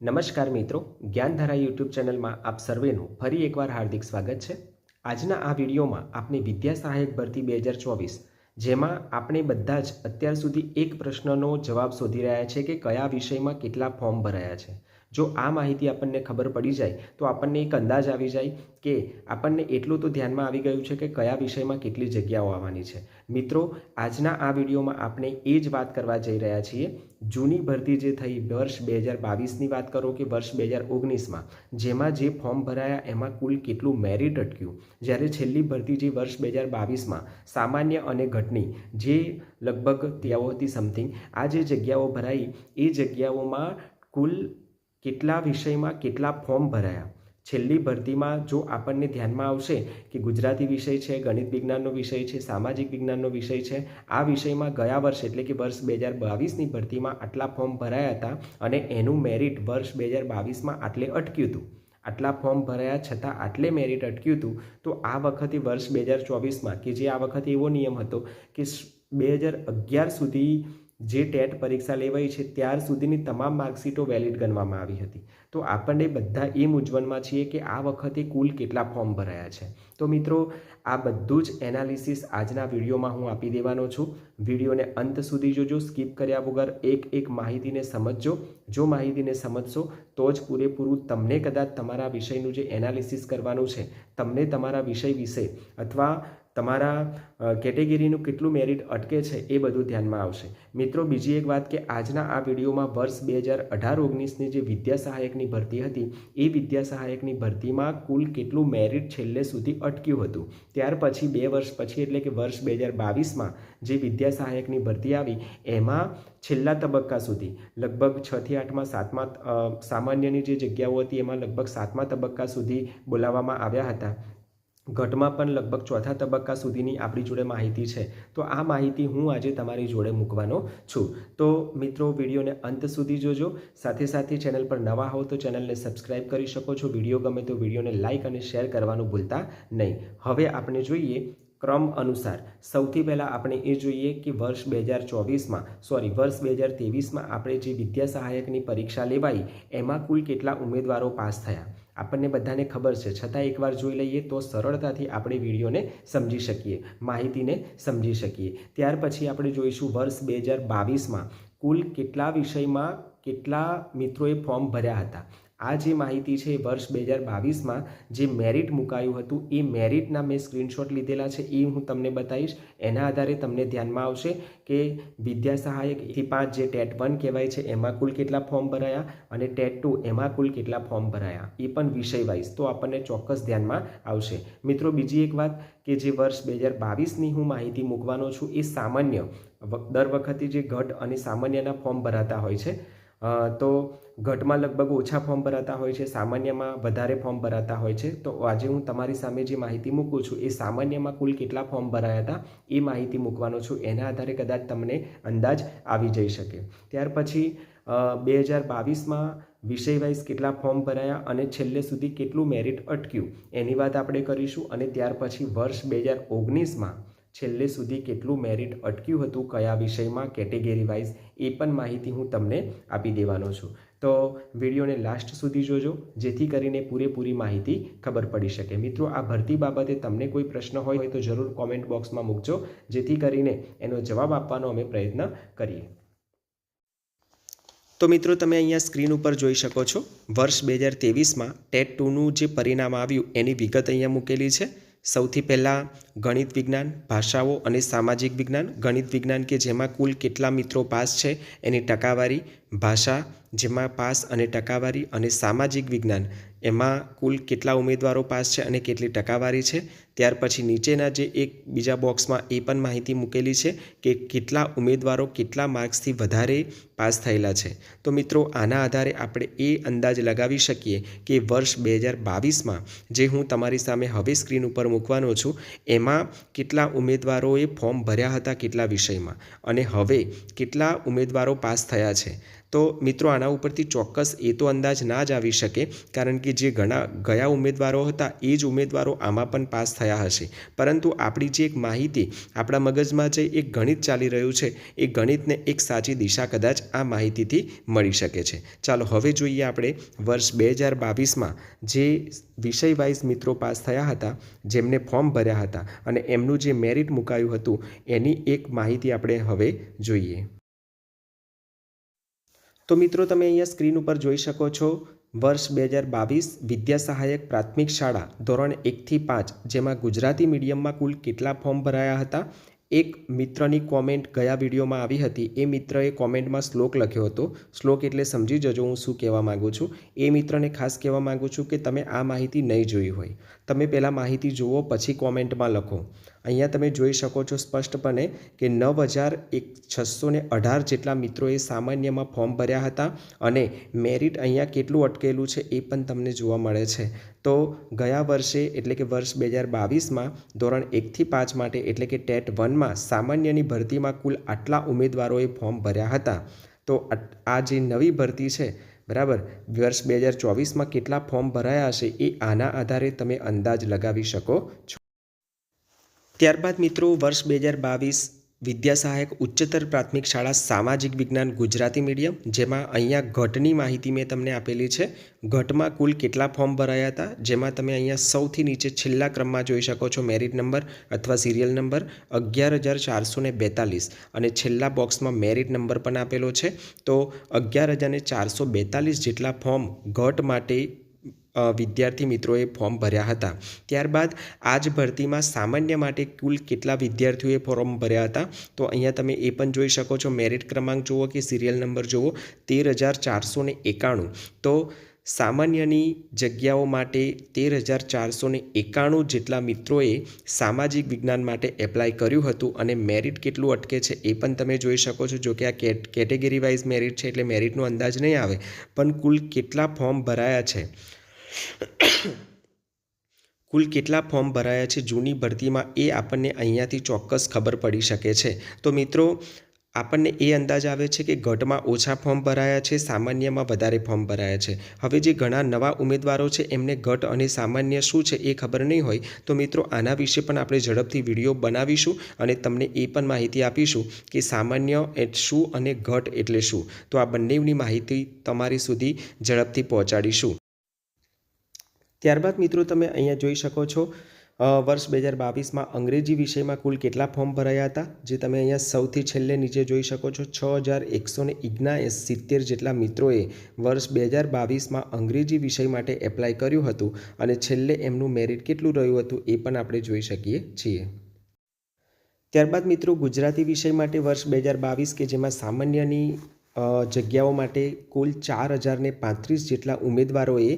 નમસ્કાર મિત્રો, જ્ઞાનધારા યુટ્યુબ ચેનલમાં આપ સર્વેનું ફરી એકવાર હાર્દિક સ્વાગત છે. આજના આ વિડીયોમાં આપની વિદ્યા સહાયક ભરતી બે હજાર ચોવીસ, જેમાં આપણે બધા જ અત્યાર સુધી એક પ્રશ્નનો જવાબ શોધી રહ્યા છે કે કયા વિષયમાં કેટલા ફોર્મ ભરાયા છે. જો આ માહિતી આપણને ખબર પડી જાય, તો આપણને એક અંદાજ આવી જાય કે આપણને એટલું તો ધ્યાનમાં આવી ગયું છે કે કયા વિષયમાં કેટલી જગ્યાઓ આવવાની છે. મિત્રો, આજના આ વિડીયોમાં આપણે એ જ વાત કરવા જઈ રહ્યા છીએ. જૂની ભરતી જે થઈ વર્ષ બે હજાર બાવીસની વાત કરો કે વર્ષ બે હજાર ઓગણીસમાં, જેમાં જે ફોર્મ ભરાયા એમાં કુલ કેટલું મેરિટ અટક્યું? જ્યારે છેલ્લી ભરતી જે વર્ષ બે હજાર બાવીસમાં, સામાન્ય અને ઘટની, જે લગભગ ત્યાઓથી સમથિંગ આ જે જગ્યાઓ ભરાઈ, એ જગ્યાઓમાં કુલ કેટલા વિષયમાં કેટલા ફોર્મ ભરાયા? છેલ્લી ભરતીમાં જો આપણને ધ્યાનમાં આવશે કે ગુજરાતી વિષય છે, ગણિત વિજ્ઞાનનો વિષય છે, સામાજિક વિજ્ઞાનનો વિષય છે, આ વિષયમાં ગયા વર્ષ એટલે કે વર્ષ બે હજાર બાવીસની ભરતીમાં આટલા ફોર્મ ભરાયા હતા અને એનું મેરિટ વર્ષ બે હજાર બાવીસમાં આટલે અટક્યું હતું. આટલા ફોર્મ ભરાયા છતાં આટલે મેરિટ અટક્યું હતું, તો આ વખતે વર્ષ બે હજાર ચોવીસમાં કે જે આ વખતે એવો નિયમ હતો કે બે હજાર અગિયાર સુધી જે ટેટ પરીક્ષા લેવાઈ છે ત્યાર સુધીની તમામ માર્કશીટો વેલિડ ગણવામાં આવી હતી. તો આપણને બધા એ મૂંઝવણમાં છીએ કે આ વખતે કુલ કેટલા ફોર્મ ભરાયા છે. તો મિત્રો, આ બધું જ એનાલિસિસ આજના વિડીયોમાં હું આપી દેવાનો છું. વિડીયોને અંત સુધી જોજો, સ્કીપ કર્યા વગર એક એક માહિતીને સમજજો. જો માહિતીને સમજશો, તો જ પૂરેપૂરું તમને કદાચ તમારા વિષયનું જે એનાલિસિસ કરવાનું છે, તમને તમારા વિષય વિશે અથવા તમારા કેટેગરીનું કેટલું મેરિટ અટકે છે એ બધું ધ્યાનમાં આવશે. મિત્રો, બીજી એક વાત કે આજના આ વિડીયોમાં વર્ષ બે હજાર અઢાર ઓગણીસની જે વિદ્યા સહાયકની ભરતી હતી, એ વિદ્યા સહાયકની ભરતીમાં કુલ કેટલું મેરિટ છેલ્લે સુધી અટક્યું હતું? ત્યાર પછી બે વર્ષ પછી, એટલે કે વર્ષ બે હજાર બાવીસમાં જે વિદ્યા સહાયકની ભરતી આવી, એમાં છેલ્લા તબક્કા સુધી, લગભગ છથી આઠમાં સાતમા સામાન્યની જે જગ્યાઓ હતી, એમાં લગભગ સાતમા તબક્કા સુધી બોલાવવામાં આવ્યા હતા. ઘટમાં પણ લગભગ ચોથા તબક્કા સુધીની આપણી જોડે માહિતી છે. તો આ માહિતી હું આજે તમારી જોડે મૂકવાનો છું. તો મિત્રો, વિડીયોને અંત સુધી જોજો. સાથે સાથે ચેનલ પર નવા હો તો ચેનલને સબસ્ક્રાઇબ કરી શકો છો. વીડિયો ગમે તો વિડીયોને લાઇક અને શેર કરવાનું ભૂલતા નહીં. હવે આપણે જોઈએ ક્રમ અનુસાર. સૌથી પહેલાં આપણે એ જોઈએ કે વર્ષ બે હજાર ચોવીસમાં, સોરી, વર્ષ બે હજાર ત્રેવીસમાં આપણે જે વિદ્યા સહાયકની પરીક્ષા લેવાઈ, એમાં કુલ કેટલા ઉમેદવારો પાસ થયા? આપણને બધાને ખબર છે. છતાં એકવાર જોઈ લઈએ તો સરળતાથી આપણે વિડીયોને સમજી શકીએ, માહિતીને સમજી શકીએ. ત્યાર પછી આપણે જોઈશું વર્ષ બે હજાર બાવીસમાં કુલ કેટલા વિષયમાં કેટલા મિત્રોએ ફોર્મ ભર્યા હતા. આ જે માહિતી છે વર્ષ બે હજાર બાવીસમાં જે મેરિટ મુકાયું હતું, એ મેરિટના મેં સ્ક્રીનશોટ લીધેલા છે, એ હું તમને બતાવીશ. એના આધારે તમને ધ્યાનમાં આવશે કે વિદ્યા સહાયક એકથી પાંચ જે ટેટ વન કહેવાય છે, એમાં કુલ કેટલા ફોર્મ ભરાયા અને ટેટ ટુ એમાં કુલ કેટલા ફોર્મ ભરાયા, એ પણ વિષય વાઇઝ તો આપણને ચોક્કસ ધ્યાનમાં આવશે. મિત્રો, બીજી એક વાત કે જે વર્ષ બે હજાર બાવીસની હું માહિતી મૂકવાનો છું, એ સામાન્ય દર વખતે જે ઘટ અને સામાન્યના ફોર્મ ભરાતા હોય છે તો ઘટમાં લગભગ ઓછા ફોર્મ ભરાતા હોય છે, સામાન્યમાં વધારે ફોર્મ ભરાતા હોય છે. તો આજે હું તમારી સામે જે માહિતી મૂકું છું, એ સામાન્યમાં કુલ કેટલા ફોર્મ ભરાયા હતા, એ માહિતી મૂકવાનો છું. એના આધારે કદાચ તમને અંદાજ આવી જઈ શકે. ત્યાર પછી બે હજાર બાવીસમાં વિષય વાઇઝ કેટલા ફોર્મ ભરાયા અને છેલ્લે સુધી કેટલું મેરિટ અટક્યું, એની વાત આપણે કરીશું. અને ત્યાર પછી વર્ષ બે હજાર ઓગણીસમાં છેલ્લે સુધી કેટલું મેરિટ અટક્યું હતું, કયા વિષયમાં કેટેગરી વાઇઝ એ પણ માહિતી હું તમને આપી દેવાનો છું. તો વિડીયોને લાસ્ટ સુધી જોજો, જેથી કરીને પૂરેપૂરી માહિતી ખબર પડી શકે. મિત્રો, આ ભરતી બાબતે તમને કોઈ પ્રશ્ન હોય તો જરૂર કોમેન્ટ બોક્સમાં મૂકજો, જેથી કરીને એનો જવાબ આપવાનો અમે પ્રયત્ન કરીએ. તો મિત્રો, તમે અહીંયા સ્ક્રીન ઉપર જોઈ શકો છો, વર્ષ બે હજાર તેવીસમાં ટેટ ટુનું જે પરિણામ આવ્યું, એની વિગત અહીંયા મૂકેલી છે. સૌથી પહેલાં ગણિત વિજ્ઞાન, ભાષાઓ અને સામાજિક વિજ્ઞાન. ગણિત વિજ્ઞાન કે જેમાં કુલ કેટલા મિત્રો પાસ છે એની ટકાવારી, ભાષા જેમાં પાસ અને ટકાવારી અને સામાજિક વિજ્ઞાન. એમાં કુલ કેટલા ઉમેદવારો પાસ છે અને કેટલી ટકાવારી છે? ત્યાર પછી નીચેના જે એક બીજા બોક્સમાં એ પણ માહિતી મૂકેલી છે કે કેટલા ઉમેદવારો કેટલા માર્ક્સથી વધારે પાસ થયેલા છે. તો મિત્રો, આના આધારે આપણે એ અંદાજ લગાવી શકીએ કે વર્ષ બે હજાર બાવીસમાં જે હું તમારી સામે હવે સ્ક્રીન ઉપર મૂકવાનો છું, એમાં કેટલા ઉમેદવારોએ ફોર્મ ભર્યા હતા કેટલા વિષયમાં અને હવે કેટલા ઉમેદવારો પાસ થયા છે. તો મિત્રો, આના ઉપરથી ચોક્કસ એ તો અંદાજ ના જ આવી શકે, કારણ કે જે ઘણા, ગયા ઉમેદવારો હતા એ જ ઉમેદવારો આમાં પણ પાસ થયા હશે. પરંતુ આપણી જે એક માહિતી આપણા મગજમાં જે એક ગણિત ચાલી રહ્યું છે, એ ગણિતને એક સાચી દિશા કદાચ આ માહિતીથી મળી શકે છે. ચાલો હવે જોઈએ આપણે વર્ષ બે હજાર બાવીસમાં જે વિષય વાઇઝ મિત્રો પાસ થયા હતા, જેમને ફોર્મ ભર્યા હતા અને એમનું જે મેરિટ મુકાયું હતું, એની એક માહિતી આપણે હવે જોઈએ. તો મિત્રો તમે અહીંયા સ્ક્રીન ઉપર જોઈ શકો છો વર્ષ બે હજાર બાવીસ વિદ્યા સહાયક પ્રાથમિક શાળા ધોરણ એકથી પાંચ, જેમાં ગુજરાતી મીડિયમમાં કુલ કેટલા ફોર્મ ભરાયા હતા? એક મિત્રની કોમેન્ટ ગયા વિડીયોમાં આવી હતી. એ મિત્રએ કોમેન્ટમાં શ્લોક લખ્યો હતો. શ્લોક એટલે સમજી જજો હું શું કહેવા માગું છું. એ મિત્રને ખાસ કહેવા માગું છું કે તમે આ માહિતી નહીં જોઈ હોય. તમે પહેલાં માહિતી જુઓ, પછી કોમેન્ટમાં લખો. અહીંયા તમે જોઈ શકો છો સ્પષ્ટપણે કે નવ હજાર એક છસો ને અઢાર જેટલા મિત્રોએ સામાન્યમાં ફોર્મ ભર્યા હતા અને મેરિટ અહીંયા કેટલું અટકેલું છે એ પણ તમને જોવા મળે છે. તો ગયા વર્ષે, એટલે કે વર્ષ બે હજાર બાવીસમાં, ધોરણ એકથી પાંચ માટે, એટલે કે ટેટ વનમાં, સામાન્યની ભરતીમાં કુલ આટલા ઉમેદવારોએ ફોર્મ ભર્યા હતા. તો આ જે નવી ભરતી છે બરાબર? વર્ષ બે હજાર ચોવીસમાં કેટલા ફોર્મ ભરાયા હશે એ આના આધારે તમે અંદાજ લગાવી શકો છો. ત્યારબાદ મિત્રો, વર્ષ બે હજાર બાવીસ વિદ્યા સહાયક ઉચ્ચતર પ્રાથમિક શાળા સામાજિક વિજ્ઞાન ગુજરાતી મીડિયમ, જેમાં અહીંયા ઘટની માહિતી મેં તમને આપેલી છે. ઘટમાં કુલ કેટલા ફોર્મ ભરાયા હતા? જેમાં તમે અહીંયા સૌથી નીચે છેલ્લા ક્રમમાં જોઈ શકો છો મેરિટ નંબર અથવા સિરિયલ નંબર અગિયાર હજાર ચારસો બેતાલીસ. અને છેલ્લા બોક્સમાં મેરિટ નંબર પણ આપેલો છે. તો અગિયાર હજાર ચારસો બેતાલીસ જેટલા ફોર્મ ઘટ માટે વિદ્યાર્થી મિત્રોએ ફોર્મ ભર્યા હતા. ત્યારબાદ આ જ ભરતીમાં સામાન્ય માટે કુલ કેટલા વિદ્યાર્થીઓએ ફોર્મ ભર્યા હતા? તો અહીંયા તમે એ પણ જોઈ શકો છો. મેરિટ ક્રમાંક જુઓ કે સિરિયલ નંબર જુઓ. તેર હજાર ચારસો એકાણું. તો સામાન્યની જગ્યાઓ માટે તેર હજાર ચારસો એકાણું જેટલા મિત્રોએ સામાજિક વિજ્ઞાન માટે એપ્લાય કર્યું હતું અને મેરિટ કેટલું અટકે છે એ પણ તમે જોઈ શકો છો. જો કે આ કેટેગરી વાઇઝ મેરિટ છે એટલે મેરિટનો અંદાજ નહીં આવે. પણ કુલ કેટલા ફોર્મ ભરાયા છે? કુલ કેટલા ફોર્મ ભરાયા છે જૂની ભરતીમાં એ આપણને અહીંયાથી ચોક્કસ ખબર પડી શકે છે. તો મિત્રો, આપણને એ અંદાજ આવે છે કે ગઢમાં ઓછા ફોર્મ ભરાયા છે, સામાન્યમાં વધારે ફોર્મ ભરાયા છે. હવે જે ઘણા નવા ઉમેદવારો છે, એમને ગઢ અને સામાન્ય શું છે એ ખબર નહીં હોય, તો મિત્રો આના વિશે પણ આપણે ઝડપથી વીડિયો બનાવીશું અને તમને એ પણ માહિતી આપીશું કે સામાન્ય એટ શું અને ઘટ એટલે શું. તો આ બંનેની માહિતી તમારી સુધી ઝડપથી પહોંચાડીશું. ત્યારબાદ મિત્રો તમે અહીંયા જોઈ શકો છો વર્ષ બે હજાર બાવીસમાં અંગ્રેજી વિષયમાં કુલ કેટલા ફોર્મ ભરાયા હતા, જે તમે અહીંયા સૌથી છેલ્લે નીચે જોઈ શકો છો, છ હજાર એકસો ને ઇગ્નાએસ સિત્તેર જેટલા મિત્રોએ વર્ષ બે હજાર બાવીસમાં અંગ્રેજી વિષય માટે એપ્લાય કર્યું હતું અને છેલ્લે એમનું મેરિટ કેટલું રહ્યું હતું એ પણ આપણે જોઈ શકીએ છીએ. ત્યારબાદ મિત્રો ગુજરાતી વિષય માટે વર્ષ બે હજાર બાવીસ કે જેમાં સામાન્યની જગ્યાઓ માટે કુલ ચાર હજારને પાંત્રીસ જેટલા ઉમેદવારોએ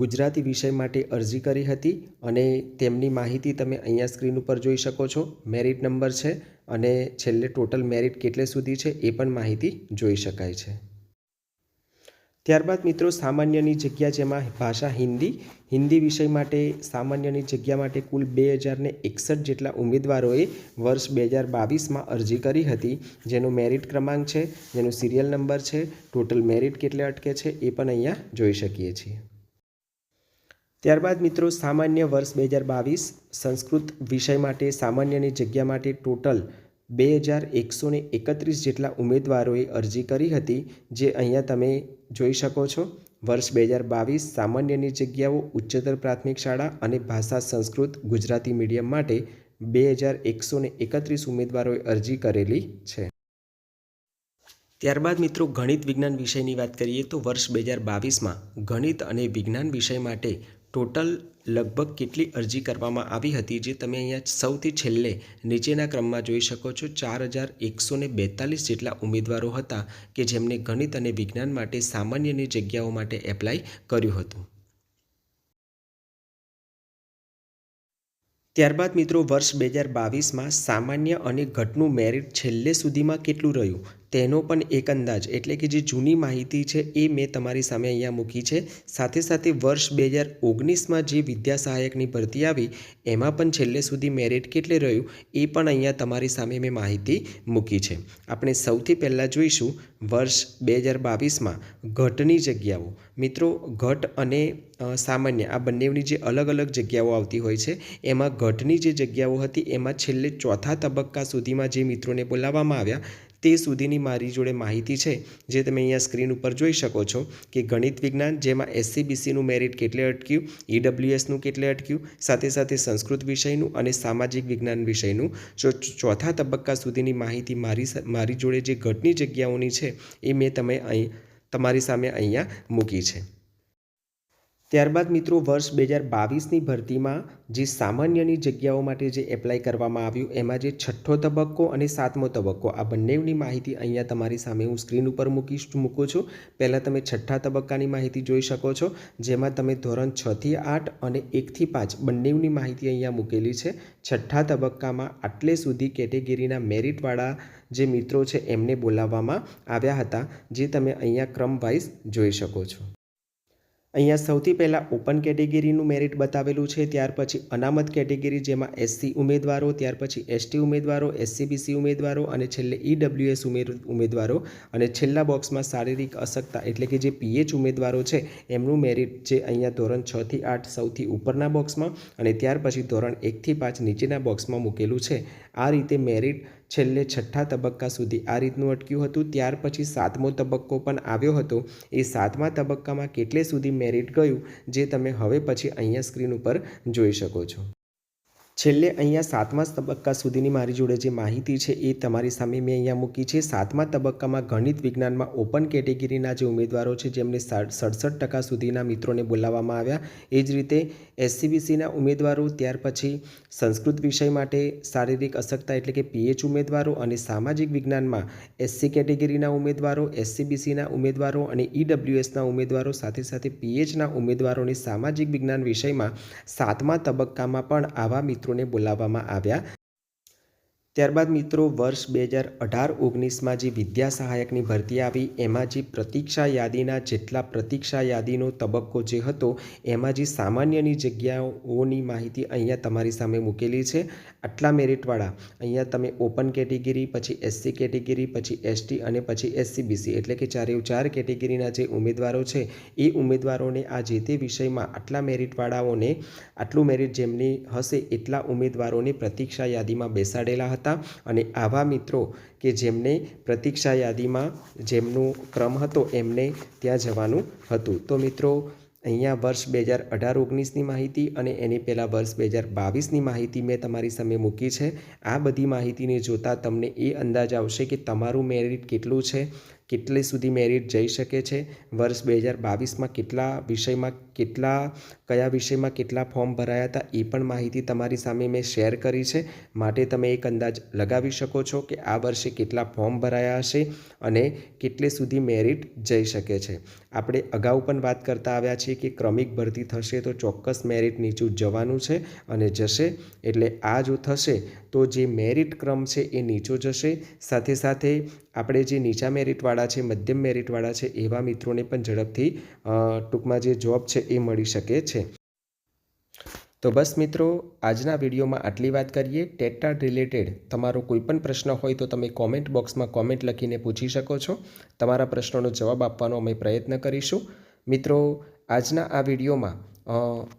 ગુજરાતી વિષય માટે અરજી કરી હતી અને તેમની માહિતી તમે અહીંયા સ્ક્રીન ઉપર જોઈ શકો છો. મેરિટ નંબર છે અને છેલ્લે ટોટલ મેરિટ કેટલે સુધી છે એ પણ માહિતી જોઈ શકાય છે. ત્યારબાદ મિત્રો સામાન્યની જગ્યા જેમાં ભાષા હિન્દી. હિન્દી વિષય માટે સામાન્યની જગ્યા માટે કુલ બે હજારને એકસઠ જેટલા ઉમેદવારોએ વર્ષ બે હજાર બાવીસમાં અરજી કરી હતી. જેનો મેરિટ ક્રમાંક છે, જેનો સિરિયલ નંબર છે ટોટલ મેરિટ કેટલે અટકે છે એ પણ અહીંયા જોઈ શકીએ છીએ. ત્યારબાદ મિત્રો સામાન્ય વર્ષ બે હજાર બાવીસ સંસ્કૃત વિષય માટે સામાન્યની જગ્યા માટે ટોટલ બે હજાર એકસો એકત્રીસ જેટલા ઉમેદવારોએ અરજી કરી હતી, જે અહીંયા તમે જોઈ શકો છો. વર્ષ બે હજાર બાવીસ સામાન્યની જગ્યાઓ ઉચ્ચતર પ્રાથમિક શાળા અને ભાષા સંસ્કૃત ગુજરાતી મીડિયમ માટે બે હજાર એકસો એકત્રીસ ઉમેદવારોએ અરજી કરેલી છે. ત્યારબાદ મિત્રો ગણિત વિજ્ઞાન વિષયની વાત કરીએ તો વર્ષ બે હજાર બાવીસમાં ગણિત અને વિજ્ઞાન વિષય માટે ટોટલ લગભગ કેટલી અરજી કરવામાં આવી હતી જે તમે અહીંયા સૌથી છેલ્લે નીચેના ક્રમમાં જોઈ શકો છો? ચાર હજાર એકસો બેતાલીસ જેટલા ઉમેદવારો હતા કે જેમને ગણિત અને વિજ્ઞાન માટે સામાન્યની જગ્યાઓ માટે એપ્લાય કર્યું હતું. ત્યારબાદ મિત્રો, વર્ષ બે હજાર બાવીસમાં સામાન્ય અને ઘટનું મેરિટ છેલ્લે સુધીમાં કેટલું રહ્યું? તેનો પણ એક અંદાજ. એટલે કે જે જૂની માહિતી છે એ મેં તમારી સામે અહીંયા મૂકી છે. સાથે સાથે વર્ષ બે હજાર ઓગણીસમાં જે વિદ્યા સહાયકની ભરતી આવી, એમાં પણ છેલ્લે સુધી મેરિટ કેટલે રહ્યું, એ પણ અહીંયા તમારી સામે મેં માહિતી મૂકી છે. આપણે સૌથી પહેલાં જોઈશું વર્ષ બે હજાર બાવીસમાં ઘટની જગ્યાઓ. મિત્રો, ઘટ અને સામાન્ય આ બંનેની જે અલગ અલગ જગ્યાઓ આવતી હોય છે, એમાં ઘટની જે જગ્યાઓ હતી, એમાં છેલ્લે ચોથા તબક્કા સુધીમાં જે મિત્રોને બોલાવવામાં આવ્યા તે સુધીની મારી જોડે માહિતી છે, જે તમે અહીંયા સ્ક્રીન ઉપર જોઈ શકો છો કે ગણિત વિજ્ઞાન, જેમાં એસસીબીસીનું મેરિટ કેટલે અટક્યું ઈડબ્લ્યુએસનું કેટલે અટક્યું, સાથે સાથે સંસ્કૃત વિષયનું અને સામાજિક વિજ્ઞાન વિષયનું. જો ચોથા તબક્કા સુધીની માહિતી મારી મારી જોડે જે ઘટની જગ્યાઓની છે, એ મેં તમે અહીં, તમારી સામે અહીંયા મૂકી છે. ત્યારબાદ મિત્રો, વર્ષ બે હજાર બાવીસની ભરતીમાં જે સામાન્યની જગ્યાઓ માટે જે એપ્લાય કરવામાં આવ્યું, એમાં જે છઠ્ઠો તબક્કો અને સાતમો તબક્કો, આ બંનેની માહિતી અહીંયા તમારી સામે હું સ્ક્રીન ઉપર મૂકીશ, મૂકું છું. પહેલાં તમે છઠ્ઠા તબક્કાની માહિતી જોઈ શકો છો, જેમાં તમે ધોરણ છથી આઠ અને એકથી પાંચ બંનેની માહિતી અહીંયા મૂકેલી છે. છઠ્ઠા તબક્કામાં આટલે સુધી કેટેગરીના મેરિટવાળા જે મિત્રો છે, એમને બોલાવવામાં આવ્યા હતા, જે તમે અહીંયા ક્રમવાઇઝ જોઈ શકો છો. અહીંયા સૌથી પહેલાં ઓપન કેટેગરીનું મેરિટ બતાવેલું છે, ત્યાર પછી અનામત કેટેગરી જેમાં એસસી ઉમેદવારો, ત્યાર પછી એસટી ઉમેદવારો એસસીબીસી ઉમેદવારો અને છેલ્લે ઈડબ્લ્યુએસ ઉમેદવારો. અને છેલ્લા બોક્સમાં શારીરિક અશક્તા એટલે કે જે પીએચ ઉમેદવારો છે, એમનું મેરિટ જે અહીંયા ધોરણ છથી આઠ સૌથી ઉપરના બોક્સમાં અને ત્યાર પછી ધોરણ એકથી પાંચ નીચેના બોક્સમાં મૂકેલું છે. આ રીતે મેરિટ છેલ્લે છઠ્ઠા તબક્કા સુધી આ રીતનું અટક્યું હતું. ત્યાર પછી સાતમો તબક્કો પણ આવ્યો હતો. એ સાતમા તબક્કામાં કેટલે સુધી મેરિટ ગયું, જે તમે હવે પછી અહીંયા સ્ક્રીન ઉપર જોઈ શકો છો. છેલ્લે અહીંયા સાતમા તબક્કા સુધીની મારી જોડે જે માહિતી છે એ તમારી સામે મેં અહીંયા મૂકી છે. સાતમા તબક્કામાં ગણિત વિજ્ઞાનમાં ઓપન કેટેગરીના જે ઉમેદવારો છે, જેમને સાઠ સડસઠ ટકા સુધીના મિત્રોને બોલાવવામાં આવ્યા. એ જ રીતે એસસીબીસીના ઉમેદવારો, ત્યાર પછી સંસ્કૃત વિષય માટે શારીરિક અશક્તા એટલે કે પીએચ ઉમેદવારો અને સામાજિક વિજ્ઞાનમાં એસસી કેટેગરીના ઉમેદવારો એસસીબીસીના ઉમેદવારો અને ઈડબ્લ્યુએસના ઉમેદવારો, સાથે સાથે પીએચના ઉમેદવારોને સામાજિક વિજ્ઞાન વિષયમાં સાતમા તબક્કામાં પણ આવા મિત્રોને બોલાવવામાં આવ્યા ત્યારબાદ મિત્રો, વર્ષ બે હજાર અઢાર ઓગણીસમાં જે વિદ્યા સહાયકની ભરતી આવી, એમાં જે પ્રતીક્ષા યાદીના જેટલા પ્રતીક્ષા યાદીનો તબક્કો જે હતો, એમાં જે સામાન્યની જગ્યાઓની માહિતી અહીંયા તમારી સામે મૂકેલી છે. આટલા મેરિટવાળા, અહીંયા તમે ઓપન કેટેગરી, પછી એસસી કેટેગરી, પછી એસટી અને પછી એસસીબીસી, એટલે કે ચારે ચાર કેટેગરીના જે ઉમેદવારો છે, એ ઉમેદવારોને આ જે તે વિષયમાં આટલા મેરિટવાળાઓને, આટલું મેરિટ જેમની હશે એટલા ઉમેદવારોને પ્રતીક્ષા યાદીમાં બેસાડેલા હતા. અને આવા મિત્રો કે જેમને પ્રતીક્ષા યાદીમાં જેમનું ક્રમ હતો એમને ત્યાં જવાનું હતું. તો મિત્રો, અહીંયા વર્ષ બે હજાર અઢાર ઓગણીસની માહિતી અને એની પહેલાં વર્ષ બે હજાર બાવીસની માહિતી મેં તમારી સામે મૂકી છે. આ બધી માહિતીને જોતાં તમને એ અંદાજ આવશે કે તમારું મેરિટ કેટલું છે કેટલે સુધી મેરિટ જઈ શકે છે? વર્ષ બે હજાર બાવીસમાં કેટલા વિષયમાં કેટલા, કયા વિષયમાં કેટલા ફોર્મ ભરાયા હતા? એ પણ માહિતી તમારી સામે મેં શેર કરી છે. માટે તમે એક અંદાજ લગાવી શકો છો કે આ વર્ષે કેટલા ફોર્મ ભરાયા હશે અને કેટલે સુધી મેરિટ જઈ શકે છે. આપણે અગાઉ પણ વાત કરતા આવ્યા છીએ કે ક્રમિક ભરતી થશે તો ચોક્કસ મેરિટ નીચું જવાનું છે અને જશે એટલે આ જો થશે તો જે મેરિટ ક્રમ છે એ નીચો જશે. સાથે સાથે આપણે જે નીચા મેરિટવાળા છે, મધ્યમ મેરિટવાળા છે, એવા મિત્રોને પણ ઝડપથી ટૂંકમાં જે જોબ છે એ મળી શકે છે. તો બસ મિત્રો, આજના વિડીયોમાં આટલી વાત કરીએ. ટેટા રિલેટેડ તમારો કોઈપણ પ્રશ્ન હોય તો તમે કોમેન્ટ બોક્સમાં કોમેન્ટ લખીને પૂછી શકો છો. તમારા પ્રશ્નોનો જવાબ આપવાનો અમે પ્રયત્ન કરીશું. મિત્રો, આજના આ વિડીયોમાં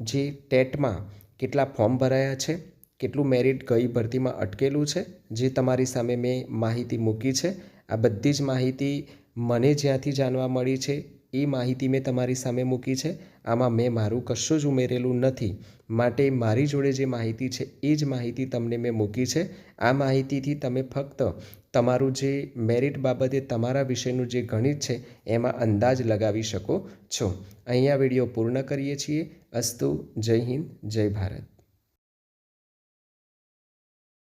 જે ટેટમાં કેટલા ફોર્મ ભરાયા છે, કેટલું મેરિટ ગઈ ભરતીમાં અટકેલું છે, જે તમારી સામે મેં માહિતી મૂકી છે આ બધી જ માહિતી મને જ્યાંથી જાણવા મળી છે, એ માહિતી મેં તમારી સામે મૂકી છે. આમાં મેં મારું કશું જ ઉમેરેલું નથી. માટે મારી જોડે જે માહિતી છે, એ જ માહિતી તમને મેં મૂકી છે. આ માહિતીથી તમે ફક્ત તમારું જે મેરિટ બાબતે તમારા વિષયનું જે ગણિત છે, એમાં અંદાજ લગાવી શકો છો. અહીંયા વીડિયો પૂર્ણ કરીએ છીએ. અસ્તુ, જય હિન્દ, જય ભારત.